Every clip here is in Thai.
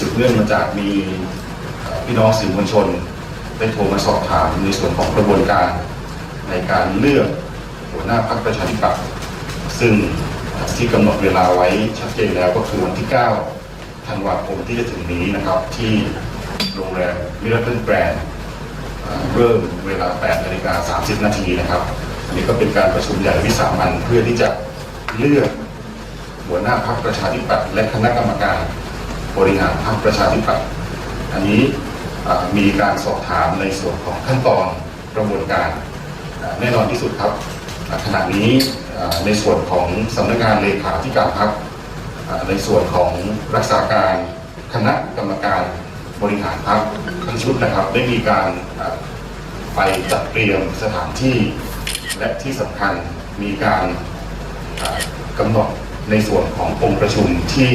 สืบเนื่องมาจากมีพี่น้องสื่อมวลชนได้โทรมาสอบถามในส่วนของกระบวนการในการเลือกหัวหน้าพรรคประชาธิปัตย์ซึ่งที่กำหนดเวลาไว้ชัดเจนแล้วก็คือวันที่ 9 ธันวาคมที่จะถึงนี้นะครับ ที่โรงแรมมิราเคิลแกรนด์เริ่มเวลา 8 นาฬิกา 30 นาทีนะครับ อันนี้ก็เป็นการประชุมใหญ่วิสามันเพื่อที่จะเลือกหัวหน้าพรรคประชาธิปัตย์และคณะกรรมการ บริหารพรรคประชาธิปัตย์อันนี้มีการสอบถามในส่วนของขั้นตอนกระบวนการแน่นอนที่สุดครับขณะนี้ในส่วนของสำนักงานเลขาธิการพรรคในส่วนของรักษาการคณะกรรมการบริหารพรรคทั้งชุดนะครับ ได้มีการไปจัดเตรียมสถานที่ และที่สำคัญมีการอ่ากำหนดในส่วนขององค์ประชุมที่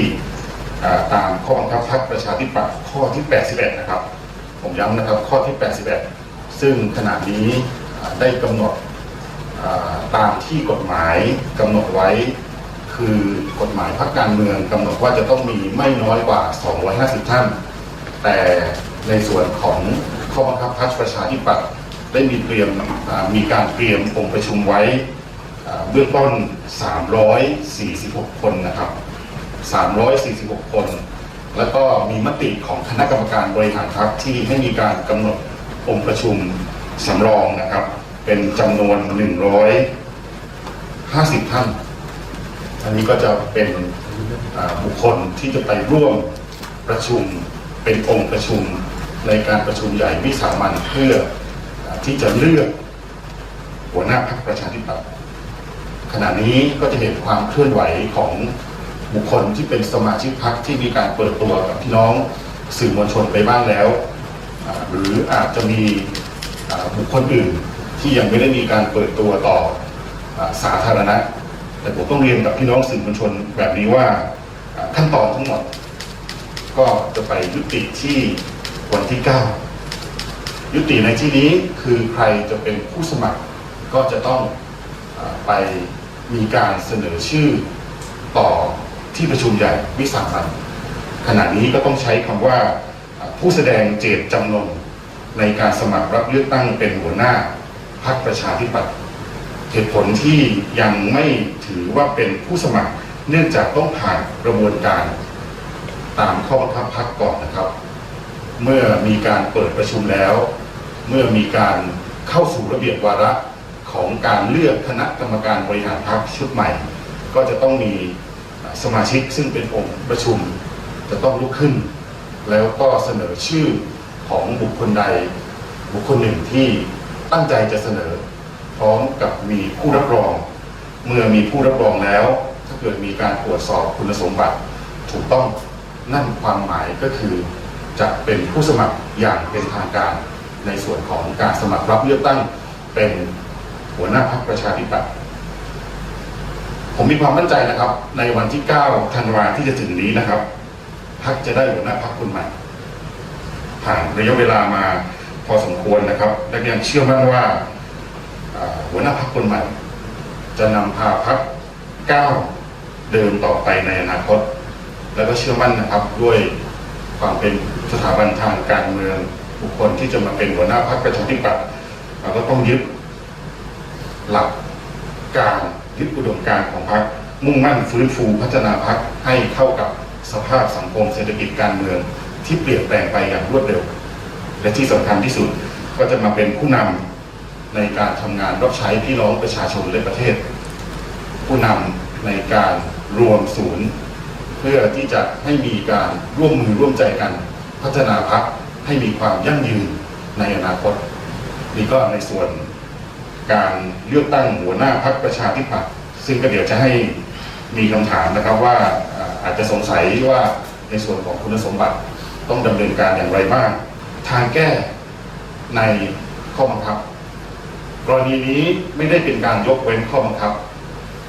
ตามข้อบังคับพรรคประชาธิปัตย์ข้อที่ 81 นะครับ ผมย้ำนะครับข้อที่ 81 ซึ่งขณะนี้ได้กำหนดตามที่กฎหมายกำหนดไว้ คือกฎหมายพรรคการเมืองกำหนดว่าจะต้องมีไม่น้อยกว่า 250 ท่าน แต่ในส่วนของข้อบังคับพรรคประชาธิปัตย์ได้มีเตรียมมีการเตรียมองค์ประชุมไว้เบื้องต้น 346 คนนะครับ 346 คน แล้วก็มีมติของคณะกรรมการบริหารพรรคที่ให้มีการกำหนดองค์ประชุมสำรองนะครับ เป็นจำนวน 150 ท่าน อันนี้ก็จะเป็นบุคคลที่จะไปร่วมประชุมเป็นองค์ประชุมในการประชุมใหญ่วิสามันเพื่อที่จะเลือกหัวหน้าพรรคประชาธิปัตย์ขณะนี้ก็จะเห็นความเคลื่อนไหวของ บุคคลที่เป็นสมาชิกพรรคที่มีการเปิดตัวกับพี่น้องสื่อมวลชนไปบ้างแล้ว หรืออาจจะมีบุคคลอื่นที่ยังไม่ได้มีการเปิดตัวต่ออสาธารณะ แต่ผมต้องเรียนกับพี่น้องสื่อมวลชนแบบนี้ว่าขั้นตอนทั้งหมด ก็จะไปยุติที่วันที่ 9 ยุติในที่นี้คือใครจะเป็นผู้สมัคร ก็จะต้องอไปมีการเสนอชื่อต่อ ที่ประชุมใหญ่วิสามันขณะนี้ก็ต้องใช้คำว่าอ่าผู้แสดงเจตจำนงในการสมัครรับเลือกตั้งเป็นหัวหน้าพรรคประชาธิปัตย์เหตุผลที่ยังไม่ถือว่าเป็นผู้สมัคร เนื่องจากต้องผ่านกระบวนการตามข้อบังคับพรรคก่อนนะครับ เมื่อมีการเปิดประชุมแล้ว เมื่อมีการเข้าสู่ระเบียบวาระของการเลือกคณะกรรมการบริหารพรรคชุดใหม่ ก็จะต้องมี สมาชิกซึ่งเป็นองค์ประชุมจะต้องลุกขึ้น แล้วก็เสนอชื่อของบุคคลใด บุคคลหนึ่งที่ตั้งใจจะเสนอ พร้อมกับมีผู้รับรอง เมื่อมีผู้รับรองแล้ว ถ้าเกิดมีการตรวจสอบคุณสมบัติถูกต้องนั่นความหมายก็คือ จะเป็นผู้สมัครอย่างเป็นทางการในส่วนของการสมัครรับเลือกตั้งเป็นหัวหน้าพรรคประชาธิปัตย์ ผมมีความมั่นใจนะครับ ในวันที่ 9 ธันวาที่จะถึงนี้นะครับพรรคจะได้หัวหน้าพรรคนใหม่ ผ่านระยะเวลามาพอสมควรนะครับ และยังเชื่อมั่นว่าหัวหน้าพรรคนใหม่ จะนำพาพรรคก้าวเดินต่อไปในอนาคต แล้วก็เชื่อมั่นนะครับด้วยความเป็นสถาบันทางการเมืองบุคคลที่จะมาเป็นหัวหน้าพรรคประชาธิปัตย์เราก็ต้องยึดหลักการ ยึดอุดมการณ์ของพรรคมุ่งมั่นฟื้นฟูพัฒนาพรรคให้เข้ากับสภาพสังคมเศรษฐกิจการเมือง ที่เปลี่ยนแปลงไปอย่างรวดเร็ว และที่สำคัญที่สุดก็จะมาเป็นผู้นำในการทำงานรับใช้พี่น้องประชาชนและประเทศ ผู้นำในการรวมศูนย์ เพื่อที่จะให้มีการร่วมมือร่วมใจกัน พัฒนาพรรคให้มีความยั่งยืนในอนาคตนี่ก็ในส่วน การเลือกตั้งหัวหน้าพรรคประชาธิปัตย์ซึ่งก็เดี๋ยวจะให้มีคำถามนะครับว่าอาจจะสงสัยว่าในส่วนของคุณสมบัติต้องดำเนินการอย่างไรบ้าง ทางแก้ในข้อบังคับ กรณีนี้ไม่ได้เป็นการยกเว้นข้อบังคับ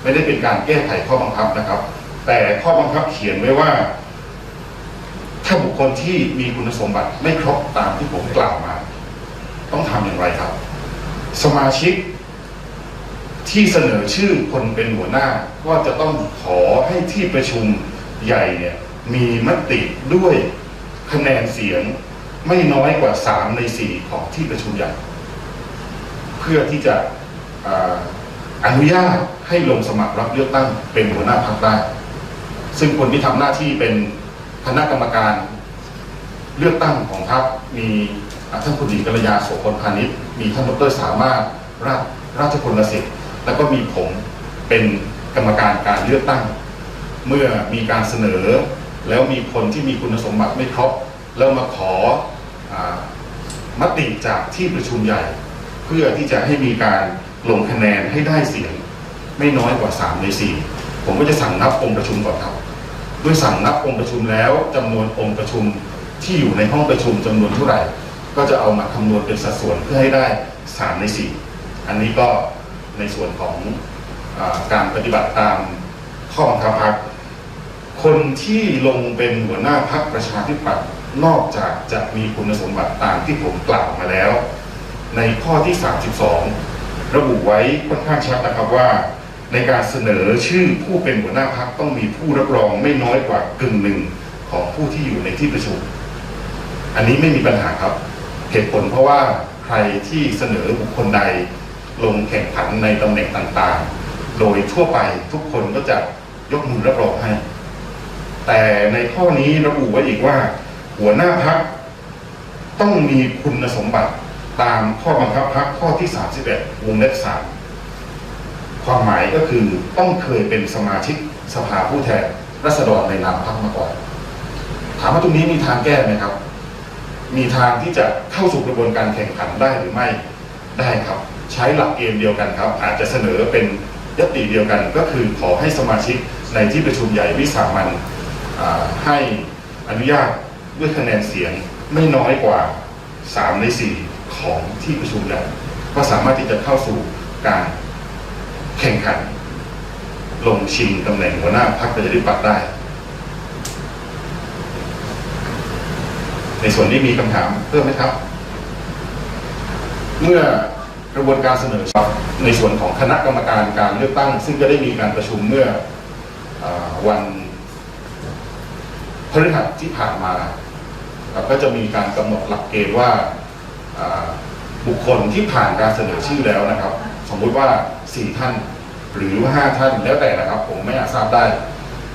ไม่ได้เป็นการแก้ไขข้อบังคับนะครับ แต่ข้อบังคับเขียนไว้ว่า ถ้าบุคคลที่มีคุณสมบัติไม่ครบตามที่ผมกล่าวมา ต้องทำอย่างไรครับ สมาชิกที่เสนอชื่อคนเป็นหัวหน้าก็จะต้องขอให้ที่ประชุมใหญ่เนี่ยมีมติด้วยคะแนนเสียงไม่น้อยกว่า 3 ใน 4 ของที่ประชุมใหญ่ เพื่อที่จะออนุญาตให้ลงสมัครรับเลือกตั้งเป็นหัวหน้าพรรคได้ ซึ่งคนที่ทำหน้าที่เป็นคณะกรรมการเลือกตั้งของพรรคมี ท่านคุณหญิงกัลยาโสพลพาณิชย์มีท่านดรสามารถราชราชพลสิทธิ์ แล้วก็มีผมเป็นกรรมการการเลือกตั้ง เมื่อมีการเสนอ แล้วมีคนที่มีคุณสมบัติไม่ครบแล้วมาขออมติจากที่ประชุมใหญ่ เพื่อที่จะให้มีการลงคะแนนให้ได้เสียงไม่น้อยกว่า 3 ใน 4 ผมก็จะสั่งนับองค์ประชุมก่อนครับเมื่อสั่งนับองค์ประชุมแล้วจำนวนองค์ประชุมที่อยู่ในห้องประชุมจำนวนเท่าไหร่ ก็จะเอามาคำนวณเป็นสัดส่วนเพื่อให้ได้ 3 ใน 4 อันนี้ก็ในส่วนของอการปฏิบัติตามข้อบังคับพรรคนที่ลงเป็นหัวหน้าพรรคประชาธิปัตย์นอกจากจะมีคุณสมบัติตามที่ผมกล่าวมาแล้ว ในข้อที่ 32 ระบุไว้ค่อนข้างชัดนะครับว่า ในการเสนอชื่อผู้เป็นหัวหน้าพักต้องมีผู้รับรองไม่น้อยกว่ากึ่งหนึ่งของผู้ที่อยู่ในที่ประชุม อันนี้ไม่มีปัญหาครับ เหตุผลเพราะว่าใครที่เสนอบุคคลใดลงแข่งขันในตำแหน่งต่างๆ โดยทั่วไปทุกคนก็จะยกมือรับรองให้ แต่ในข้อนี้ระบุไว้อีกว่า หัวหน้าพักต้องมีคุณสมบัติตามข้อบังคับพักข้อที่ 31 วงเล็บ3ความหมายก็คือต้องเคยเป็นสมาชิกสภาผู้แทนรัษฎรในนามพักมาก่อน ถามว่าตรงนี้มีทางแก้ไหมครับ มีทางที่จะเข้าสู่กระบวนการแข่งขันได้หรือไม่ได้ครับ ใช้หลักเกณฑ์เดียวกันครับ อาจจะเสนอเป็นยติเดียวกัน ก็คือขอให้สมาชิกในที่ประชุมใหญ่วิสามันให้อนุญาตด้วยคะแนนเสียงไม่น้อยกว่า 3 ใน 4 ของที่ประชุมใหญ่ก็สามารถที่จะเข้าสู่การแข่งขัน ลงชิงตำแหน่งหัวหน้าพรรคประชาธิปัตย์ได้ ในส่วนนี้มีคำถามเพิ่มไหมครับ เมื่อกระบวนการเสนอครับในส่วนของคณะกรรมการการเลือกตั้ง ซึ่งก็ได้มีการประชุมเมื่ออวันพฤหัสที่ผ่านมาครับก็จะมีการกำหนดหลักเกณฑ์ว่าอ่าบุคคลที่ผ่านการเสนอชื่อแล้วนะครับ สมมุติว่า 4 ท่านหรือว่า 5 ท่านแล้วแต่นะครับ ผมไม่อาจทราบได้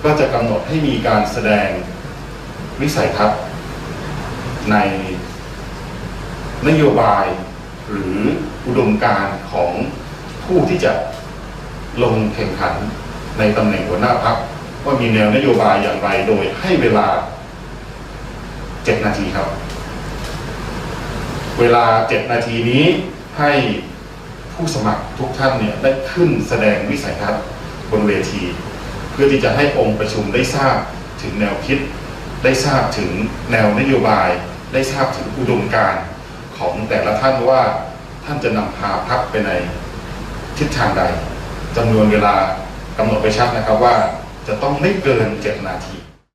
ก็จะกำหนดให้มีการแสดงวิสัยทัศน์ ในนโยบายหรืออุดมการของผู้ที่จะลงแข่งขันในตำแหน่งหัวหน้าพักว่ามีแนวนโยบายอย่างไรโดยให้เวลา7นาทีครับ เวลา7นาทีนี้ให้ผู้สมัครทุกท่านเนี่ยได้ขึ้นแสดงวิสัยทัศน์บนเวที เพื่อที่จะให้องค์ประชุมได้ทราบถึงแนวคิด ได้ทราบถึงแนวนโยบาย ได้ทราบถึงอุดมการณ์ของแต่ละท่านว่าท่านจะนำพาพักไปในทิศทางใดจำนวนเวลากำหนดไปชัดนะครับว่าจะต้องไม่เกิน 7 นาที